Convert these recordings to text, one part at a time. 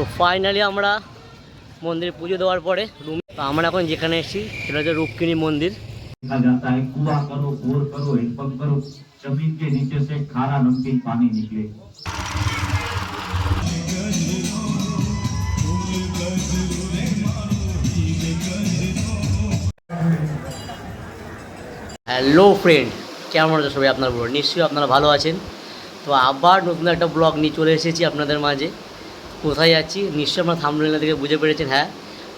তো ফাইনালি আমরা মন্দিরে পুজো দেওয়ার পরে রুম আমরা এখন যেখানে এসেছি সেটা হচ্ছে রুক্মিণী মন্দির। হ্যালো ফ্রেন্ড কেমন আছে সবাই? আপনার নিশ্চয়ই আপনারা ভালো আছেন। তো আবার নতুন একটা ব্লগ নিয়ে চলে এসেছি আপনাদের মাঝে। কোথায় যাচ্ছি? নিশ্চয়ই আমরা থামলেনা থেকে বুঝে পেরেছেন হ্যাঁ।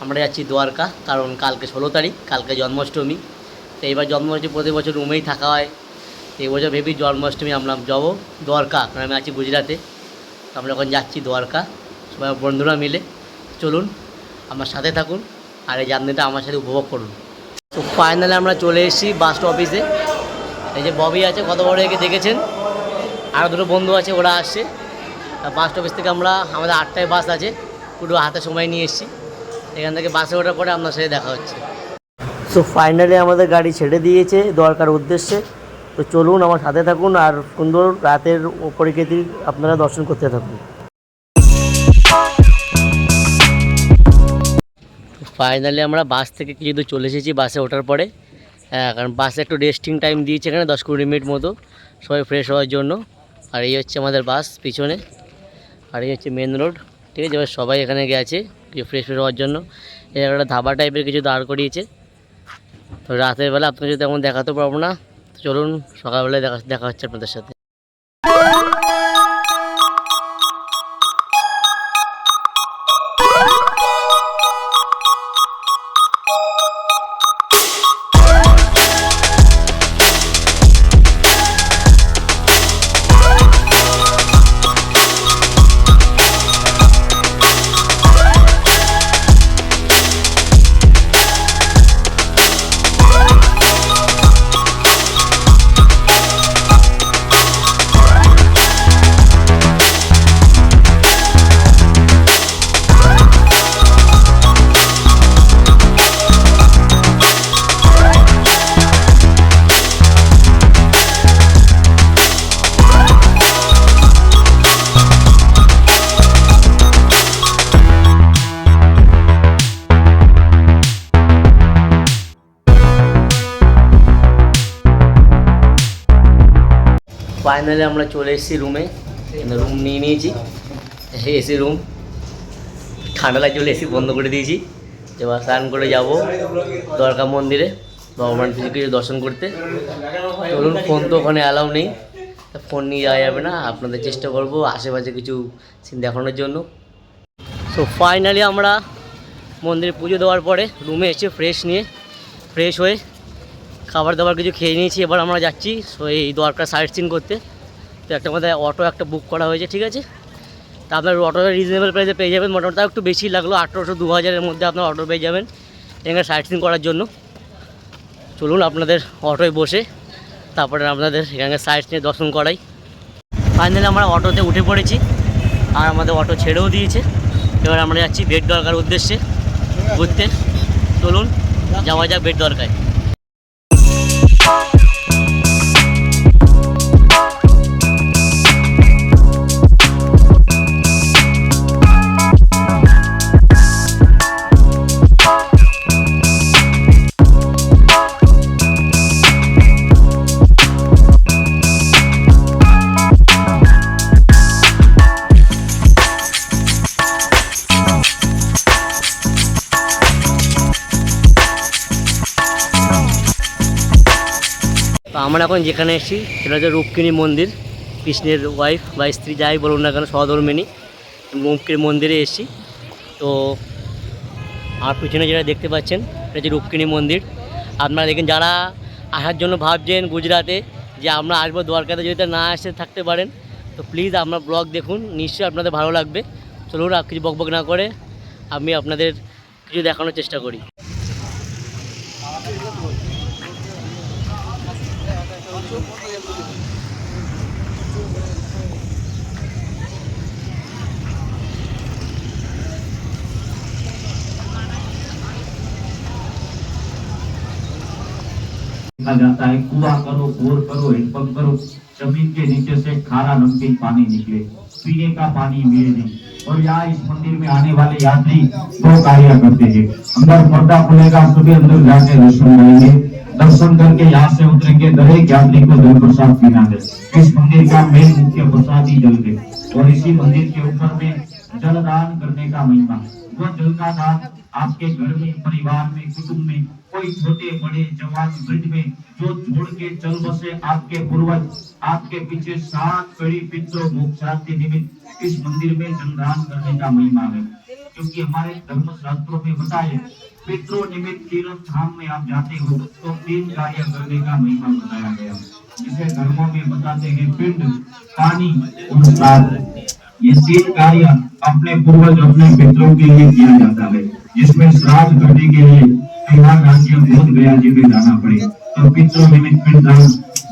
আমরা যাচ্ছি দ্বারকা, কারণ কালকে ষোলো তারিখ, কালকে জন্মাষ্টমী। তো এইবার জন্মাষ্টমী প্রতি বছর রুমেই থাকা হয়। এই বছর ভেবি জন্মাষ্টমী আমরা যাব দ্বারকা, কারণ আমি আছি গুজরাটে। তো আমরা এখন যাচ্ছি দ্বারকা, সবাই বন্ধুরা মিলে। চলুন, আমার সাথে থাকুন আর এই জার্নিটা আমার সাথে উপভোগ করুন। তো ফাইনালি আমরা চলে এসেছি বাস অফিসে এই যে ববি আছে, কত বড় একে দেখেছেন? আর দুটো বন্ধু আছে, ওরা আসছে। বাস অফিস থেকে আমরা আমাদের আটটায় বাস আছে। পুরো হাতে সময় নিয়ে এসেছি। এখান থেকে বাসে ওঠার পরে আপনার সাথে দেখা হচ্ছে। সো ফাইনালি আমাদের গাড়ি ছেড়ে দিয়েছে দরকার উদ্দেশ্যে। তো চলুন আমার সাথে থাকুন আর সুন্দর রাতের প্রকৃতি আপনারা দর্শন করতে থাকুন। ফাইনালি আমরা বাস থেকে কিছু দূর চলে এসেছি বাসে ওঠার পরে। হ্যাঁ কারণ বাসে একটু রেস্টিং টাইম দিয়েছে এখানে দশ কুড়ি মিনিট মতো। সবাই ফ্রেশ হওয়ার জন্য। আর এই হচ্ছে আমাদের বাস পিছনে। আর এই হচ্ছে মেন রোড ঠিক আছে? এবার সবাই এখানে গেছে কিছু ফ্রেশ ফ্রেশ হওয়ার জন্য। এই একটা ধাবা টাইপের কিছু দাঁড় করিয়েছে। তো রাতের বেলা আপনাকে যদি তেমন দেখাতে পারব না। চলুন, সকালবেলায় দেখা দেখা হচ্ছে আপনাদের সাথে। ফাইনালি আমরা চলে এসেছি রুমে রুম নিয়ে নিয়েছি। এসি রুম ঠান্ডা লাগছে এসি বন্ধ করে দিয়েছি। এবার স্নান করে যাব দরকার মন্দিরে। ভগবান কিছু দর্শন করতে। চলুন ফোন তো ওখানে অ্যালাউ নেই। ফোন নিয়ে যাওয়া যাবে না। আপনাদের চেষ্টা করব আশেপাশে কিছু সিন দেখানোর জন্য। সো ফাইনালি আমরা মন্দিরে পুজো দেওয়ার পরে রুমে এসে ফ্রেশ নিয়ে ফ্রেশ হয়ে খাবার দাবার কিছু খেয়ে নিয়েছি, এবার আমরা যাচ্ছি সো এই দরকার সাইড সিন করতে। তো একটা আমাদের অটো একটা বুক করা হয়েছে, ঠিক আছে? তা আপনার অটোটা রিজনেবল প্রাইসে পেয়ে যাবেন, মোটামুটি তাও একটু বেশি লাগল, আঠেরোশো দু হাজারের মধ্যে আপনার অটো পেয়ে যাবেন এখানে সাইড সিন করার জন্য। চলুন আপনাদের অটোয় বসে, তারপরে আপনাদের এখানে সাইড নিয়ে দর্শন করাই। ফাইনালি আমরা অটোতে উঠে পড়েছি, আর আমাদের অটো ছেড়েও দিয়েছে। এবার আমরা যাচ্ছি বেড দরকার উদ্দেশ্যে ঘুরতে। চলুন, যাওয়া যাক বেড দরকার আমরা এখন যেখানে এসেছি, সেটা হচ্ছে রূপকিনী মন্দির। কৃষ্ণের ওয়াইফ বা স্ত্রী যাই বলুন না কেন সহধর্মিনী রূপকিনী মন্দিরে এসেছি। তো আর পিছনে যেটা দেখতে পাচ্ছেন, এটা হচ্ছে রূপকিনী মন্দির। আপনারা দেখেন যারা আসার জন্য ভাবছেন গুজরাটে যে আমরা আসব, দ্বারকাতে যদি না এসে থাকতে পারেন, তো প্লিজ আপনার ব্লগ দেখুন, নিশ্চয়ই আপনাদের ভালো লাগবে। চলুন আর কিছু বকবক না করে আমি আপনাদের কিছু দেখানোর চেষ্টা করি। देखा जाता है। कुआ करो, बोर करो हैंडपंप करो। ज़मीन के नीचे से खारा नमकीन पानी निकले। पीने का पानी मिले नहीं। और यहाँ इस मंदिर में आने वाले यात्री दो कार्य करते हैं। अंदर पर्दा खुलेगा सभी अंदर जाके दर्शन करेंगे। दर्शन करके यहाँ से उतरेंगे। दरेक यात्री को जल प्रसाद पीना है। इस मंदिर का मेन मुख्य प्रसाद ही जल और इसी मंदिर के ऊपर में जलदान करने का महिमा। वो जल का दान आपके घर में, परिवार में, कुटुंब में, कोई छोटे, बड़े, जवान वृद्ध में, जो छोड़ के चल बसे आपके पूर्वज, आपके पीछे सात कड़ी पितरों मोक्षार्थी निमित्त इस मंदिर में जलदान करने का महिमा है। क्योंकि हमारे धर्म शास्त्रों में बताए पितरों निमित्त तीर्थ धाम में आप जाते हो तो तीन कार्य करने का महिमा बताया गया। जिसे धर्मों में बताते हैं पिंड, पानी और ये तीन कार्य अपने पूर्वज अपने पितरों के लिए किया जाता है, जिसमें श्राद्ध करने के लिए बिहार राज्य बोध गया जी में जाना पड़े। तो पितरों निमित्त पिंडदान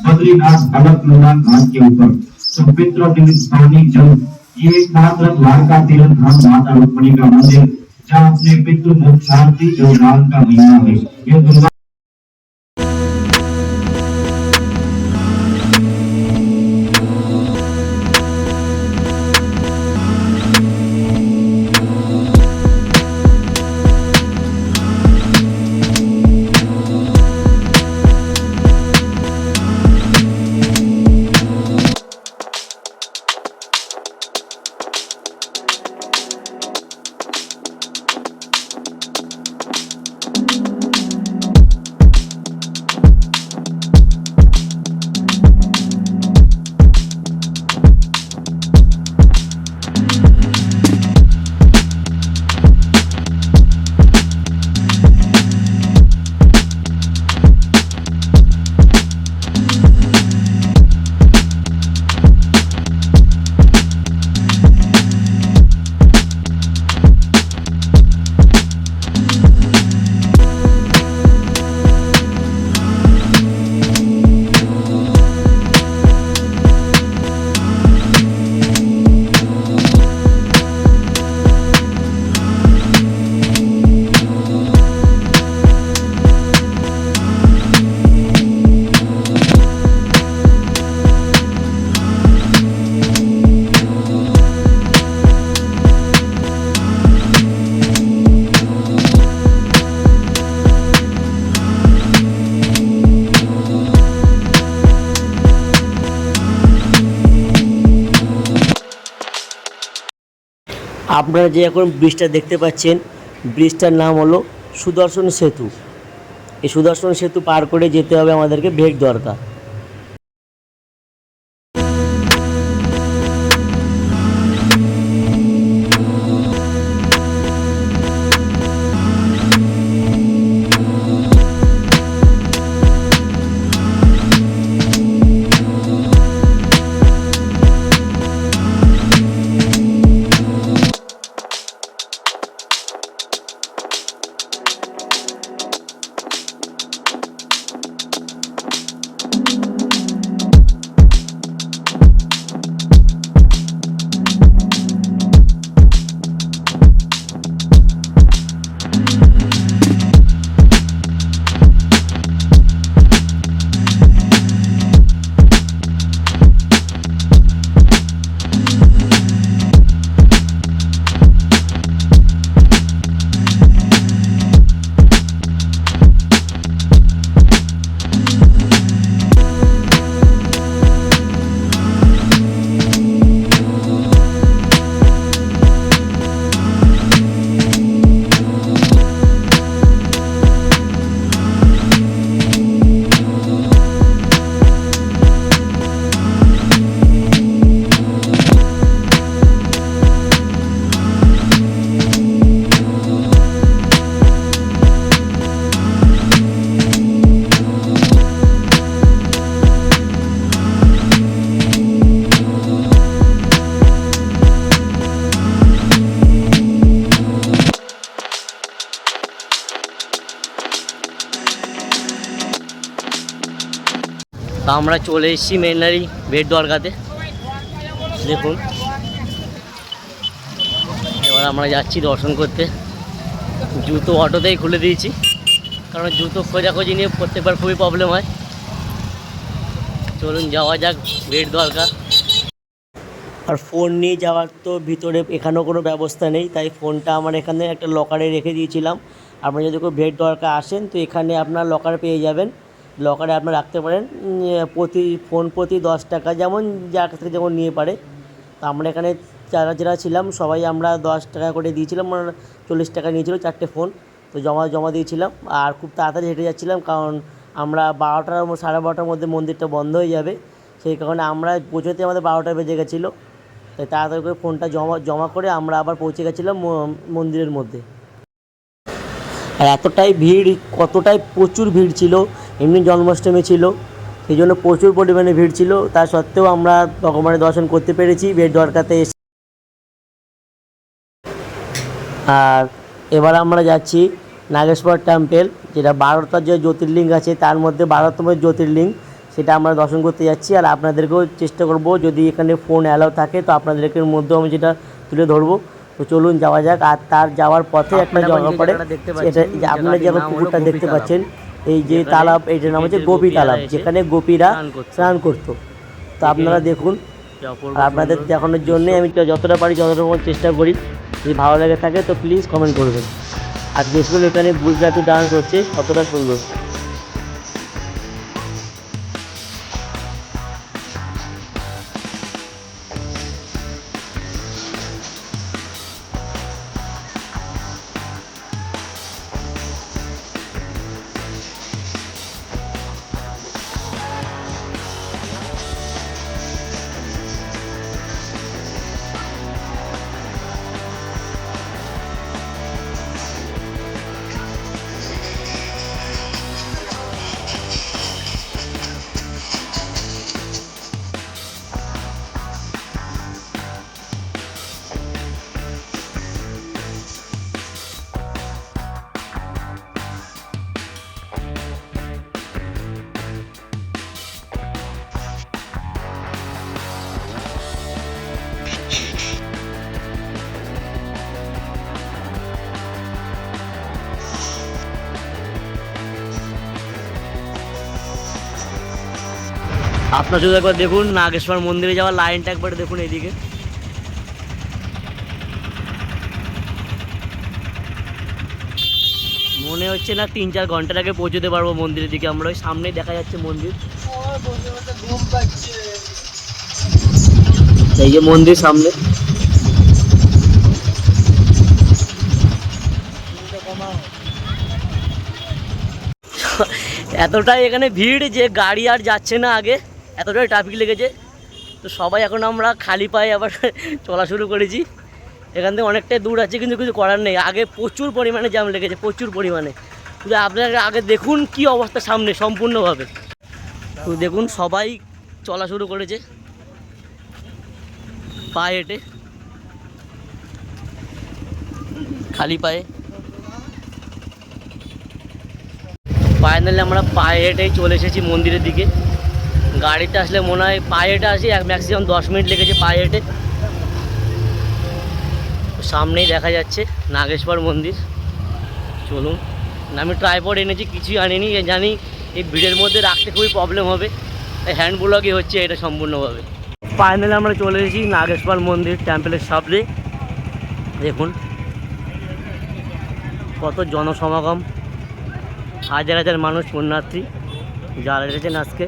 बद्रीनाथ अलकनंदा घाट के ऊपर। तो पितरों निमित्त पानी जल। ये एकमात्र द्वारका तीर्थ धाम माता रुक्मणी का मंदिर, जहाँ अपने पितृ मोक्षार्थी जलदान का महीना है, ये दुर्गा আপনারা যে এখন ব্রিজটা দেখতে পাচ্ছেন, ব্রিজটার নাম হলো সুদর্শন সেতু। এই সুদর্শন সেতু পার করে যেতে হবে আমাদেরকে ভেক দরকার তা আমরা চলে এসেছি মেনারি বেড দরগাতে। দেখুন। এবার আমরা যাচ্ছি দর্শন করতে। জুতো অটোতেই খুলে দিয়েছি। কারণ জুতো খোঁজাখোঁজি নিয়ে প্রত্যেকবার খুবই প্রবলেম হয়। চলুন যাওয়া যাক বেড দরগা। আর ফোন নিয়ে যাওয়ার তো ভিতরে এখানেও কোনো ব্যবস্থা নেই। তাই ফোনটা আমার এখানে একটা লকারে রেখে দিয়েছিলাম। আপনারা যদি কেউ ভেট দরকার আসেন, তো এখানে আপনার লকার পেয়ে যাবেন। লকারে আপনার রাখতে পারেন প্রতি ফোন প্রতি দশ টাকা যেমন যার কাছ থেকে যেমন নিয়ে পারে। তো আমরা এখানে যারা যারা ছিলাম, সবাই আমরা দশ টাকা করে দিয়েছিলাম চল্লিশ টাকা নিয়েছিল চারটে ফোন তো জমা জমা দিয়েছিলাম, আর খুব তাড়াতাড়ি হেঁটে যাচ্ছিলাম, কারণ আমরা বারোটার সাড়ে বারোটার মধ্যে মন্দিরটা বন্ধ হয়ে যাবে। সেই কারণে আমরা পৌঁছতে আমাদের বারোটা বেজে গেছিল। তাই তাড়াতাড়ি করে ফোনটা জমা জমা করে আমরা আবার পৌঁছে গেছিলাম মন্দিরের মধ্যে। আর এতটাই ভিড়, কতটাই প্রচুর ভিড় ছিল এমনি জন্মাষ্টমী ছিল সেই জন্য প্রচুর পরিমাণে ভিড় ছিল। তা সত্ত্বেও আমরা ভগবানের দর্শন করতে পেরেছি বেড দ্বারকাতে এসে। আর এবার আমরা যাচ্ছি নাগেশ্বর টেম্পেল যেটা বারোটা যে জ্যোতির্লিঙ্গ আছে তার মধ্যে বারোতম জ্যোতির্লিঙ্গ সেটা আমরা দর্শন করতে যাচ্ছি। আর আপনাদেরকেও চেষ্টা করব যদি এখানে ফোন অ্যালাউ থাকে তো আপনাদেরকে মধ্যেও আমি যেটা তুলে ধরবো। তো চলুন যাওয়া যাক আর তার যাওয়ার পথে একটা জায়গা পড়ে এটা আপনারা যেমন পুকুরটা দেখতে পাচ্ছেন এই যে তালাব এটার নাম হচ্ছে গোপী তালাব যেখানে গোপীরা স্নান করতো। তো আপনারা দেখুন আপনাদের দেখানোর জন্য আমি যতটা পারি যতটা চেষ্টা করি। যদি ভালো লেগে থাকে তো প্লিজ কমেন্ট করবেন। আর দেশগুলো এখানে গুজরাটি ডান্স হচ্ছে কতটা সুন্দর। আপনার শুধু একবার দেখুন, নাগেশ্বর মন্দিরে যাওয়ার লাইনটা একবার দেখুন এইদিকে মনে হচ্ছে না তিন চার ঘণ্টার আগে পৌঁছতে পারব মন্দিরের দিকে। আমরা ওই সামনেই দেখা যাচ্ছে মন্দির। এই যে মন্দির সামনে। এতটাই এখানে ভিড় যে গাড়ি আর যাচ্ছে না আগে। এতটাই ট্রাফিক লেগেছে। তো সবাই এখন আমরা খালি পায়ে আবার চলা শুরু করেছি। এখান থেকে অনেকটাই দূর আছে, কিন্তু কিছু করার নেই। আগে প্রচুর পরিমাণে জ্যাম লেগেছে, প্রচুর পরিমাণে। শুধু আপনারা আগে দেখুন কি অবস্থা সামনে, সম্পূর্ণভাবে। তো দেখুন, সবাই চলা শুরু করেছে। পায়ে হেঁটে। খালি পায়ে। ফাইনালি আমরা পায়ে হেঁটেই চলে এসেছি মন্দিরের দিকে। গাড়িতে আসলে মনে হয় পায়ে হেঁটে আসি, এক ম্যাক্সিমাম দশ মিনিট লেগেছে পায়ে হেঁটে সামনেই দেখা যাচ্ছে নাগেশ্বর মন্দির। চলুন আমি ট্রাইপড এনেছি, কিছুই আনিনি জানি এই ভিড়ের মধ্যে রাখতে খুবই প্রবলেম হবে। হ্যান্ড ব্লগই হচ্ছে এটা সম্পূর্ণভাবে। ফাইনালি আমরা চলে এসেছি নাগেশ্বর মন্দির টেম্পেলের সামনে। দেখুন, কত জনসমাগম। হাজার হাজার মানুষ পুণ্যার্থী। যারা এসেছেন আজকে।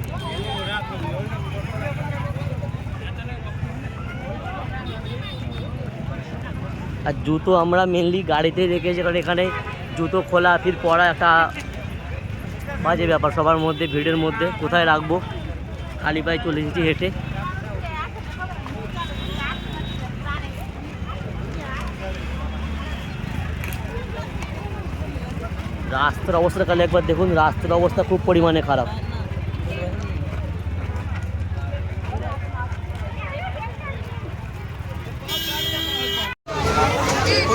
আর জুতো আমরা মেনলি গাড়িতে রেখেছি, কারণ এখানে জুতো খোলা, ফির পরা একটা বাজে ব্যাপার সবার মধ্যে, ভিড়ের মধ্যে। কোথায় রাখব? খালি পায়ে চলে এসেছি হেঁটে। রাস্তার অবস্থা খালি একবার দেখুন, রাস্তার অবস্থা খুব পরিমাণে খারাপ।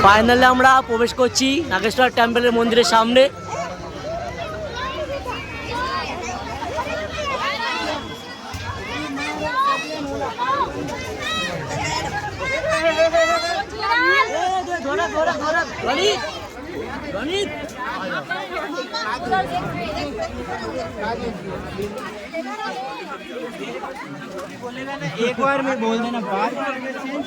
ফাইনালি আমরা প্রবেশ করছি নাগেশ্বর টেম্পলের মন্দিরের সামনে एक बार में बोल देना बार बार में चेंज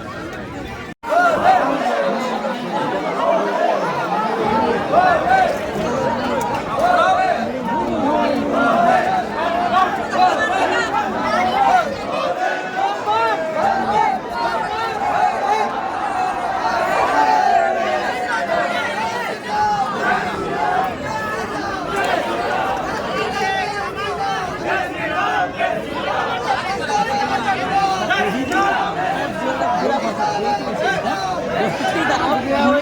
ગયા હોય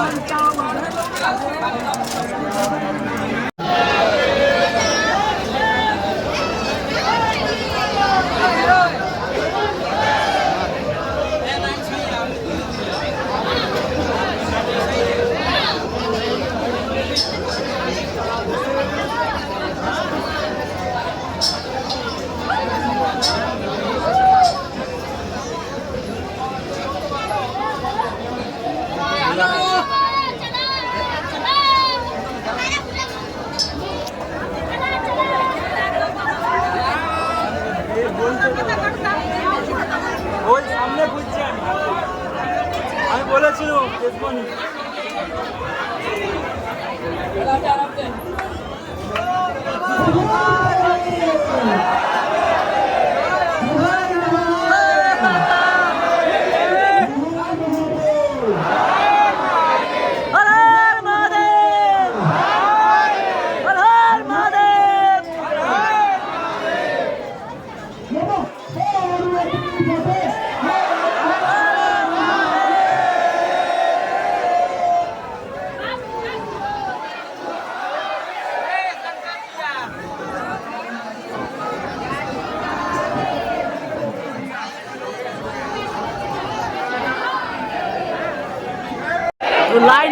ওই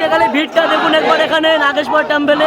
গেলে ভিড়টা দেখুন একবার এখানে নাগেশ্বর টেম্পেলে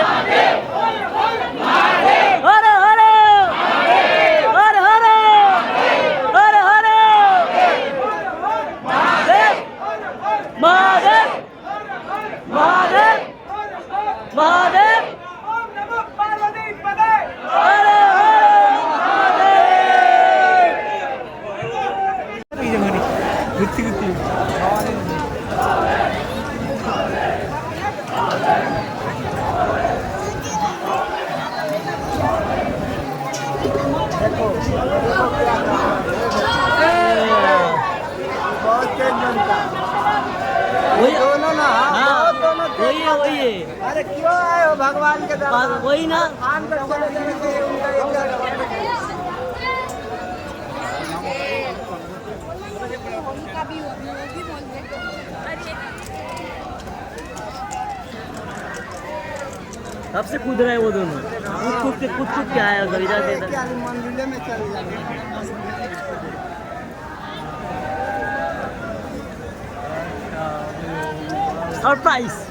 अरे क्यों आए हो भगवान के दरबार वही ना। के उनका दे। कब से कूद रहे हैं वो दोनों। कूद कूद के कूद कूद के आया उधर इधर से इधर। क्या मंदिर में चले जाए सरप्राइज़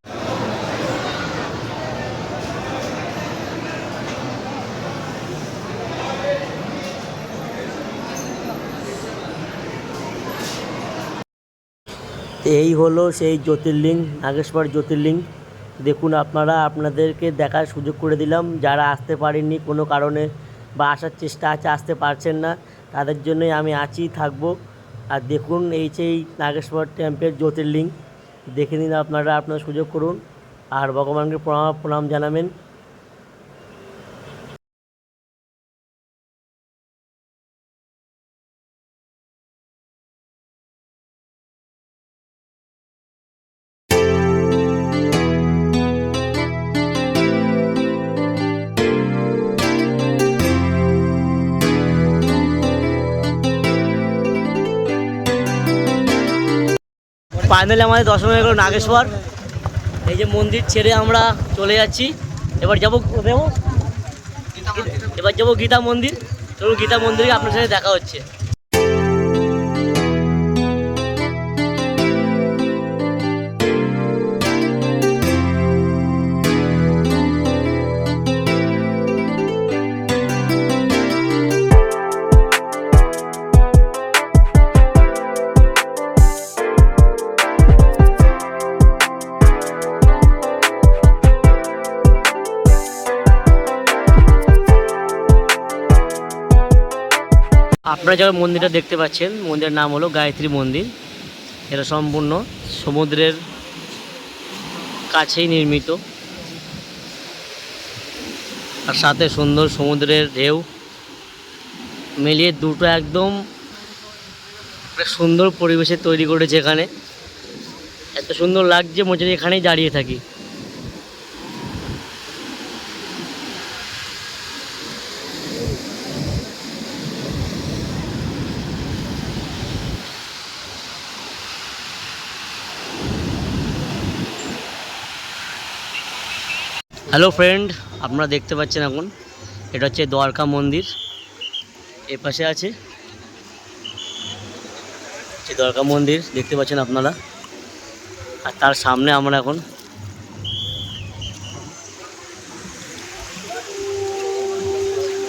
এই হলো সেই জ্যোতির্লিং, নাগেশ্বর জ্যোতির্লিং। দেখুন আপনারা, আপনাদেরকে দেখার সুযোগ করে দিলাম। যারা আসতে পারেননি কোনো কারণে বা আসার চেষ্টা আছে, আসতে পারছেন না, তাদের জন্যই আমি আছি, থাকব। আর দেখুন এই সেই নাগেশ্বর টেম্পের জ্যোতির্লিং। দেখে নিন আপনারা, আপনার সুযোগ করুন। আর ভগবানকে প্রণাম প্রণাম জানাবেন। ফাইনালি আমাদের দর্শন হয়ে গেল নাগেশ্বর। এই যে মন্দির ছেড়ে আমরা চলে যাচ্ছি। এবার যাব যাব এবার যাব গীতা মন্দির। চলুন গীতা মন্দিরে আপনার সাথে দেখা হচ্ছে। আপনারা যারা মন্দিরটা দেখতে পাচ্ছেন, মন্দিরের নাম হলো গায়ত্রী মন্দির। এটা সম্পূর্ণ সমুদ্রের কাছেই নির্মিত। আর সাথে সুন্দর সমুদ্রের ঢেউ মিলিয়ে দুটো একদম সুন্দর পরিবেশে তৈরি করেছে এখানে। এত সুন্দর লাগছে, মনে এখানেই দাঁড়িয়ে থাকি। হ্যালো ফ্রেন্ড আপনারা দেখতে পাচ্ছেন এখন, এটা হচ্ছে দ্বারকা মন্দির। এ পাশে আছে। দ্বারকা মন্দির, দেখতে পাচ্ছেন আপনারা। আর তার সামনে আমরা এখন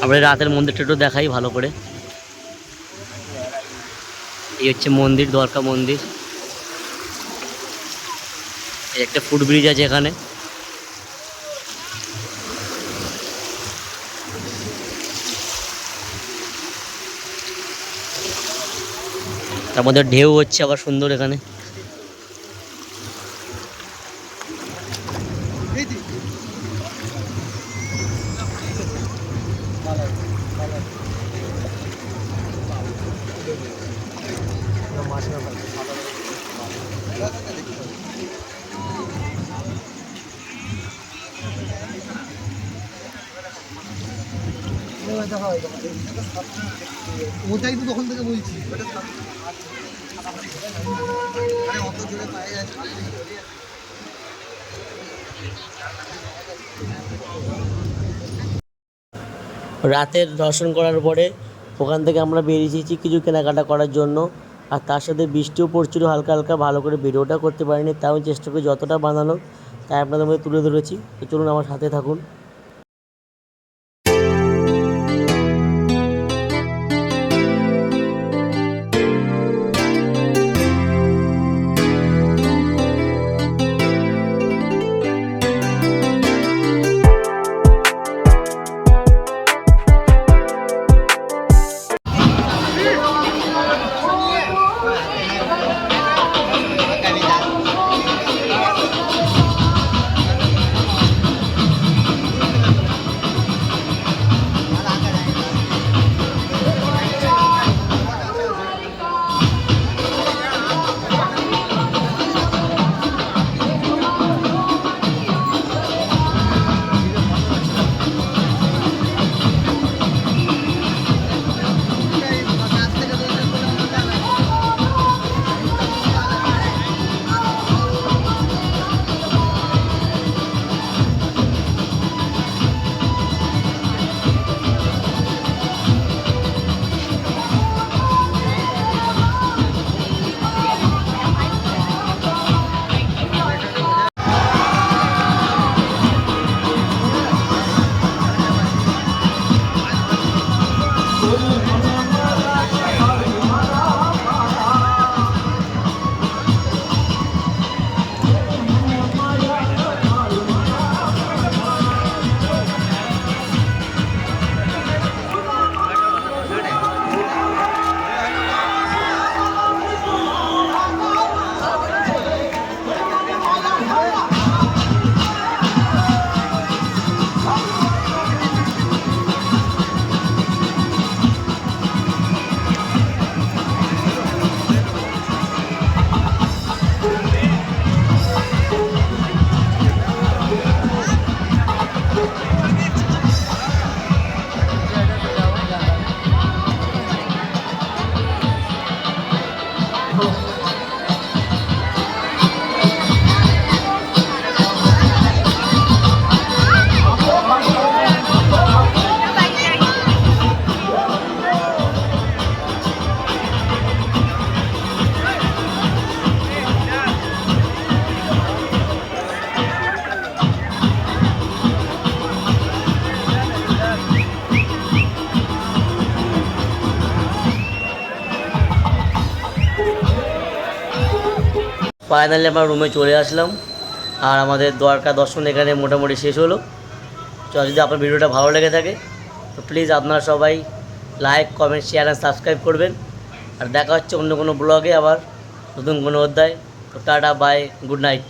আমরা রাতের মন্দিরটা একটু দেখাই ভালো করে। এই হচ্ছে মন্দির, দ্বারকা মন্দির। একটা ফুট ব্রিজ আছে এখানে। তার মধ্যে ঢেউ হচ্ছে আবার সুন্দর এখানে। রাতের দর্শন করার পরে ওখান থেকে আমরা বেরিয়েছি কিছু কেনাকাটা করার জন্য। আর তার সাথে বৃষ্টিও পড়ছিল, হালকা হালকা ভালো করে ভিডিওটা করতে পারিনি, তাও চেষ্টা করি যতটা বানানো, তাই আপনাদের মধ্যে তুলে ধরেছি। তো চলুন আমার সাথে থাকুন। ফাইনালি আমরা রুমে চলে আসলাম। আর আমাদের দ্বারকা দর্শন এখানে মোটামুটি শেষ হলো। যদি আপনার ভিডিওটা ভালো লেগে থাকে, তো প্লিজ আপনারা সবাই like comment share and subscribe করবেন। আর দেখা হচ্ছে অন্য কোনো ব্লগে আবার নতুন কোনো অধ্যায়। তো টাটা বাই গুড নাইট